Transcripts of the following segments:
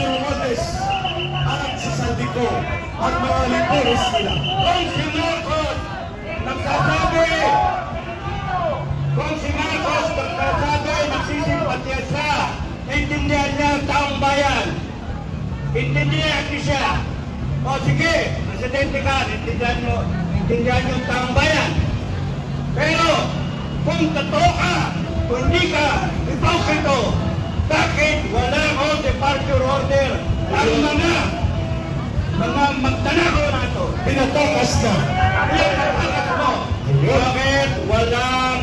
Romualdez at si Saldico at mga lipulis nila. Kung si Marcos nagsasabi, kung si Marcos nagsasabi, nagsisimpatya siya, intindihan niya ang taong bayan. Intindihan niya siya. O sige, presidente ka, intindihan niyo, intindihan niyo ang taong bayan. Pero, kung totoo ka, kung hindi ka, ipokrito, bakit wala ko departure order ang mga mga magtanakaw na ito? Pinatakas ka. Hangat mo. Bakit walang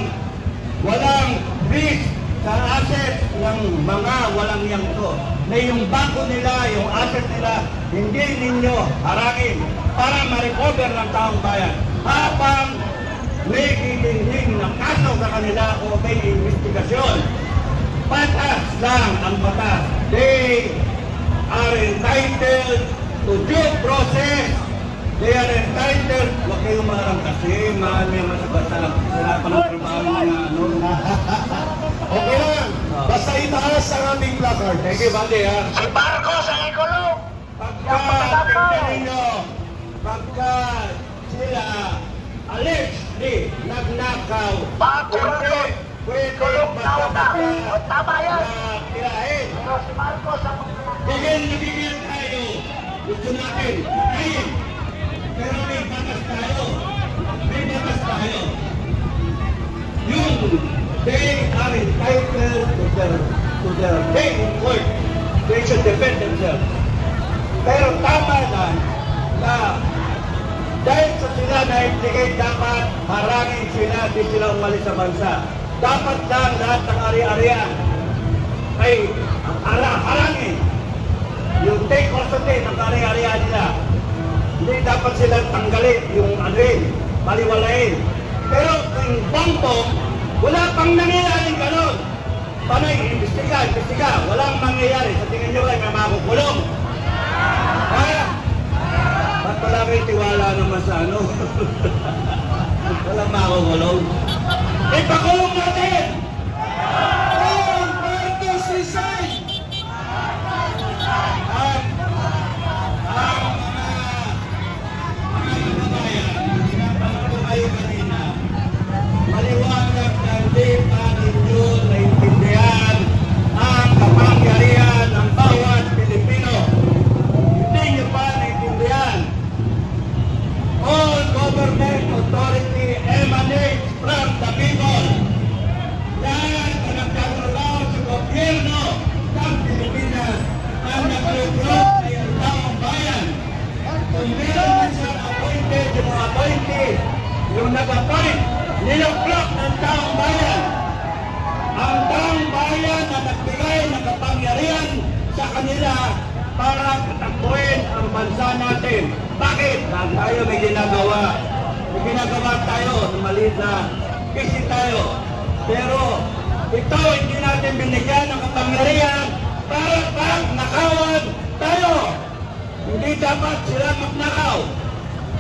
walang risk sa asset ng mga walang yang to? Na yung bangko nila, yung asset nila, hindi ninyo harangin para ma-recover ng taong bayan. Habang may hinihing na kaso sa kanila o may investigasyon. Patas lang ang batas. They are entitled to due process. They are entitled. Huwag kayong marang kasi. Mahal may masabasa lang. Sila pa ng trabaho mga ano. Okay lang. Basta itaas ang aming placard. Thank you, Bandi, ha? Si Marcos ang ikulong! Pagka, tingnan ninyo, pagka sila allegedly nagnakaw, Bakit? pwede, Kulong na una! basta-basta O, Tama yan! na tirahin. Pero si Marcos ang na tayo. Gusto natin. Pero may batas tayo. May batas tayo. Yung they are entitled to to their day in court. They. Pero tama lang na dahil sa sila na ibigay dapat harangin sila, di sila umalis sa bansa. Dapat lang lahat ng ari-arian ay ara harangin yung take custody ng ari-arian nila. Hindi dapat sila tanggalin yung ano rin, baliwalain. Pero yung bangtong, wala pang nangyayaring ganon. Paano i-imbestiga, imbestiga, walang mangyayari. Sa tingin nyo ay may makukulong. Ha? Ba't wala kayo tiwala naman sa ano? Walang makukulong. Ipakulong natin! Ang, ang ko kayo kanina, maliwanag na hindi pa ninyo naintindihan ang kapangyarihan ng bawat Pilipino. Hindi nyo pa naintindihan. All government authority yung nag-appoint, niloclock ng taong bayan. Ang taong bayan na nagbigay ng kapangyarihan sa kanila para katakbuhin ang bansa natin. Bakit? Dahil tayo may ginagawa. May ginagawa tayo na maliit na kasi tayo. Pero ito hindi natin binigyan ng kapangyarihan para pag nakawan tayo. Hindi dapat sila magnakaw.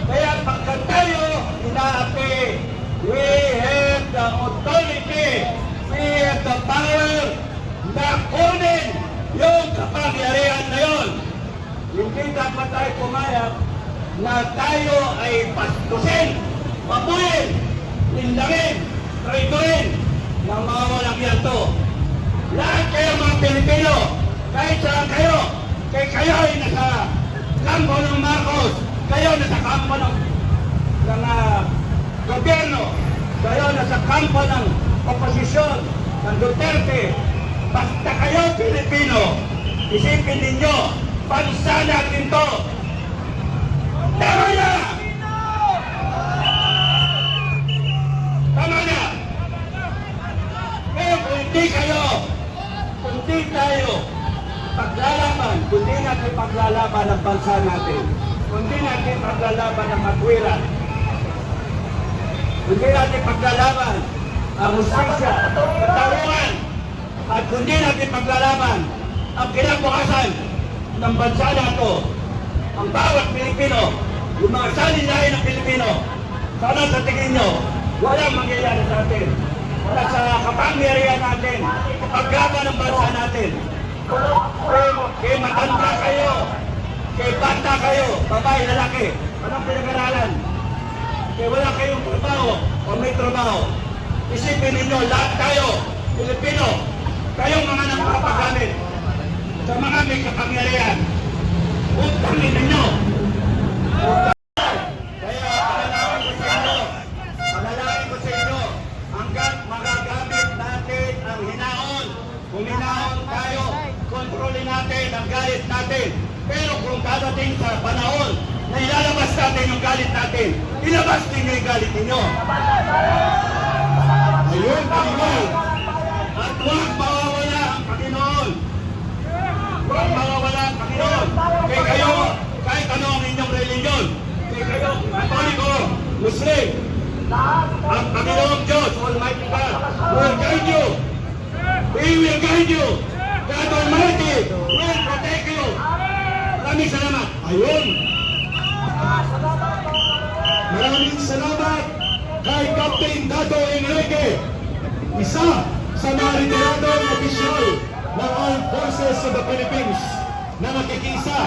Kaya pagka tayo inaapi, we have the authority, we have the power na kunin yung kapangyarihan na yun. Hindi dapat tayo pumayag na tayo ay pastusin, papuyin, lindangin, traitorin ng mga walang yanto. Lahat kayo mga Pilipino, kahit saan kayo, kay kayo ay nasa kampo ng Marcos, kayo nasa kampo ng, ng ah, gobyerno, kayo nasa kampo ng oposisyon, ng Duterte, basta kayo Pilipino, isipin ninyo, bansa natin to. Tama na! Tama na! Kaya kung hindi kayo, kung hindi tayo paglalaban, kung hindi natin paglalaban ang bansa natin, kung hindi natin paglalaban ang matwiran, kung hindi natin paglalaban ang hustisya, katarungan, at kung hindi natin paglalaban ang kinabukasan ng bansa na ito, ang bawat Pilipino, yung mga salinahin ng Pilipino, sana sa tingin nyo, walang mangyayari sa atin. Wala sa kapangyarihan natin, paglaban ng bansa natin. Kaya matanda kayo. Kaya bata kayo. Babae, lalaki. Anong pinag-aralan? Kaya wala kayong trabaho o may trabaho. Isipin ninyo, lahat tayo, Pilipino, hinaon tayo, kontrolin natin ang galit natin. Pero kung dadating sa panahon na ilalabas natin yung galit natin, ilabas ninyo yung galit ninyo. Ayun, Panginoon. At huwag mawawala ang Panginoon. Huwag mawawala ang Panginoon. Kaya kayo, kahit ano ang inyong religion, kayo, Katoliko, Muslim, ang Panginoong Diyos, Almighty God, will guide you. He will guide you. God Almighty will protect you. Maraming salamat. Ayun. Maraming salamat kay Captain Dato Enrique, isa sa mga retiradong opisyal ng Armed Forces of the Philippines na nakikisa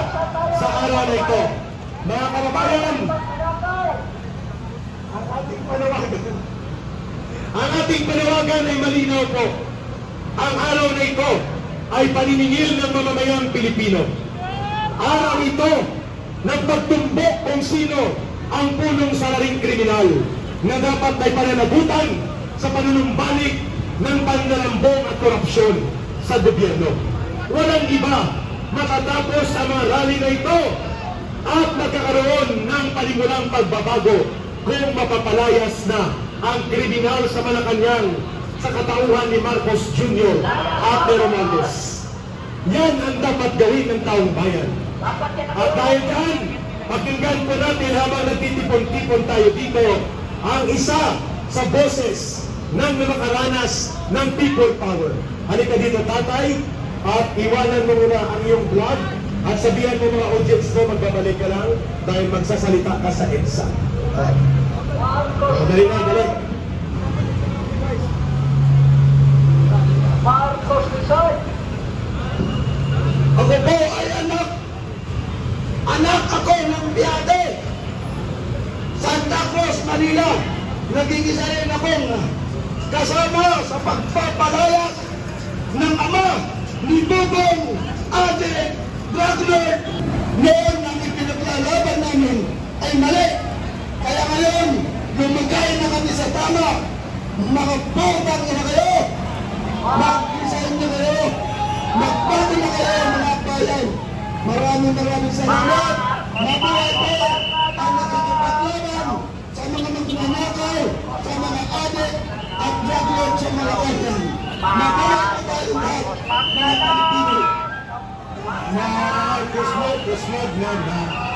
sa araw na ito. Mga kababayan, ang ating panawagan, ang ating panawagan ay malinaw po. Ang araw na ito ay paniningil ng mamamayang Pilipino. Araw ito ng pagtumbok kung sino ang punong salaring kriminal na dapat ay pananagutan sa panunumbalik ng panlalambong at korupsyon sa gobyerno. Walang iba makatapos ang mga rally na ito at nagkakaroon ng panimulang pagbabago kung mapapalayas na ang kriminal sa Malacanang sa katauhan ni Marcos Jr. at ni Romualdez. Yan ang dapat gawin ng taong bayan. At dahil yan, pakinggan po natin habang nagtitipon-tipon tayo dito ang isa sa boses ng nakaranas ng people power. Halika dito tatay at iwanan mo muna ang iyong vlog at sabihan mo mga audience mo magbabalik ka lang dahil magsasalita ka sa EDSA. Oh, dali na, dali. Marcos Rizal. Ako po ay anak. Anak ako ng biyade. Santa Cruz, Manila. Nagigisa rin akong kasama sa pagpapalayas ng ama ni Bubong Ate Draglord. Noon ang ipinaglalaban namin ay mali. Kaya ngayon, lumagay na kami sa tama. Mga botang na Maraming maraming salamat. Mabuhay po ang nakikipaglaban sa mga magnanakaw, sa mga adik at lord sa mga organ. Mabuhay po tayo lahat, mga Pilipino. Na, kusmod, kusmod na na.